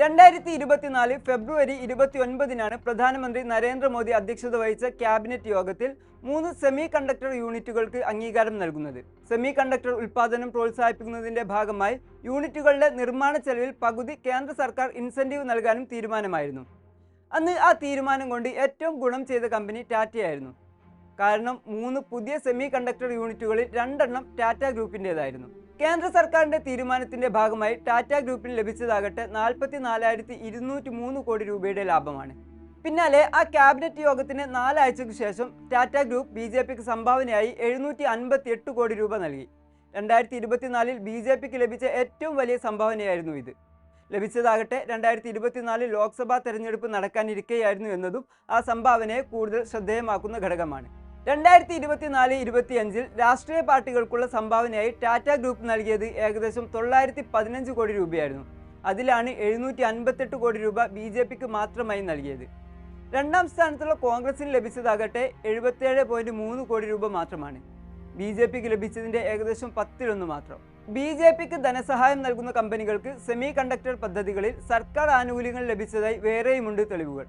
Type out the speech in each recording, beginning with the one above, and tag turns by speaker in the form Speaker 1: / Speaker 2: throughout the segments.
Speaker 1: രണ്ടായിരത്തി ഇരുപത്തിനാല് ഫെബ്രുവരി ഇരുപത്തി ഒൻപതിനാണ് പ്രധാനമന്ത്രി നരേന്ദ്രമോദി അധ്യക്ഷത വഹിച്ച ക്യാബിനറ്റ് യോഗത്തിൽ മൂന്ന് സെമി കണ്ടക്ടർ യൂണിറ്റുകൾക്ക് അംഗീകാരം നൽകുന്നത്. സെമി കണ്ടക്ടർ ഉൽപ്പാദനം പ്രോത്സാഹിപ്പിക്കുന്നതിന്റെ ഭാഗമായി യൂണിറ്റുകളുടെ നിർമ്മാണ ചെലവിൽ പകുതി കേന്ദ്ര സർക്കാർ ഇൻസെന്റീവ് നൽകാനും തീരുമാനമായിരുന്നു. അന്ന് ആ തീരുമാനം കൊണ്ട് ഏറ്റവും ഗുണം ചെയ്ത കമ്പനി ടാറ്റയായിരുന്നു. കാരണം മൂന്ന് പുതിയ സെമി കണ്ടക്ടർ യൂണിറ്റുകളിൽ രണ്ടെണ്ണം ടാറ്റ ഗ്രൂപ്പിന്റെതായിരുന്നു കേന്ദ്ര സർക്കാരിന്റെ തീരുമാനത്തിന്റെ ഭാഗമായി ടാറ്റ ഗ്രൂപ്പിന് ലഭിച്ചതാകട്ടെ നാൽപ്പത്തി നാലായിരത്തി ഇരുന്നൂറ്റി മൂന്ന് കോടി രൂപയുടെ ലാഭമാണ്. പിന്നാലെ ആ ക്യാബിനറ്റ് യോഗത്തിന് നാലാഴ്ചയ്ക്ക് ശേഷം ടാറ്റ ഗ്രൂപ്പ് ബി ജെ പിക്ക് സംഭാവനയായി എഴുന്നൂറ്റി അൻപത്തി എട്ട് കോടി രൂപ നൽകി. രണ്ടായിരത്തി ഇരുപത്തിനാലിൽ ബി ജെ പിക്ക് ലഭിച്ച ഏറ്റവും വലിയ സംഭാവനയായിരുന്നു ഇത്. ലഭിച്ചതാകട്ടെ രണ്ടായിരത്തി ഇരുപത്തിനാലിൽ ലോക്സഭാ തെരഞ്ഞെടുപ്പ് നടക്കാനിരിക്കെയായിരുന്നു എന്നതും ആ സംഭാവനയെ കൂടുതൽ ശ്രദ്ധേയമാക്കുന്ന ഘടകമാണ്. രണ്ടായിരത്തി ഇരുപത്തിനാല് ഇരുപത്തിയഞ്ചിൽ രാഷ്ട്രീയ പാർട്ടികൾക്കുള്ള സംഭാവനയായി ടാറ്റ ഗ്രൂപ്പ് നൽകിയത് ഏകദേശം തൊള്ളായിരത്തി പതിനഞ്ച് കോടി രൂപയായിരുന്നു. അതിലാണ് എഴുന്നൂറ്റി അൻപത്തെട്ട് കോടി രൂപ ബി ജെ പിക്ക് മാത്രമായി നൽകിയത്. രണ്ടാം സ്ഥാനത്തുള്ള കോൺഗ്രസിന് ലഭിച്ചതാകട്ടെ എഴുപത്തിയേഴ് പോയിന്റ് മൂന്ന് കോടി രൂപ മാത്രമാണ്. ബി ജെ പിക്ക് ലഭിച്ചതിന്റെ ഏകദേശം പത്തിലൊന്ന് മാത്രം. ബി ജെ പിക്ക് ധനസഹായം നൽകുന്ന കമ്പനികൾക്ക് സെമി കണ്ടക്ടർ പദ്ധതികളിൽ സർക്കാർ ആനുകൂല്യങ്ങൾ ലഭിച്ചതായി വേറെയുമുണ്ട് തെളിവുകൾ.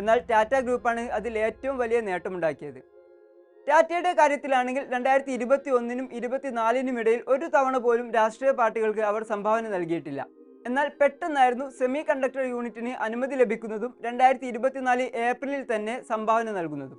Speaker 1: എന്നാൽ ടാറ്റ ഗ്രൂപ്പാണ് അതിൽ ഏറ്റവും വലിയ നേട്ടമുണ്ടാക്കിയത്. ടാറ്റയുടെ കാര്യത്തിലാണെങ്കിൽ രണ്ടായിരത്തി ഇരുപത്തി ഒന്നിനും ഇരുപത്തിനാലിനും ഇടയിൽ ഒരു തവണ പോലും രാഷ്ട്രീയ പാർട്ടികൾക്ക് അവർ സംഭാവന നൽകിയിട്ടില്ല. എന്നാൽ പെട്ടെന്നായിരുന്നു സെമി കണ്ടക്ടർ യൂണിറ്റിന് അനുമതി ലഭിക്കുന്നതും രണ്ടായിരത്തി ഇരുപത്തിനാല് ഏപ്രിലിൽ തന്നെ സംഭാവന നൽകുന്നതും.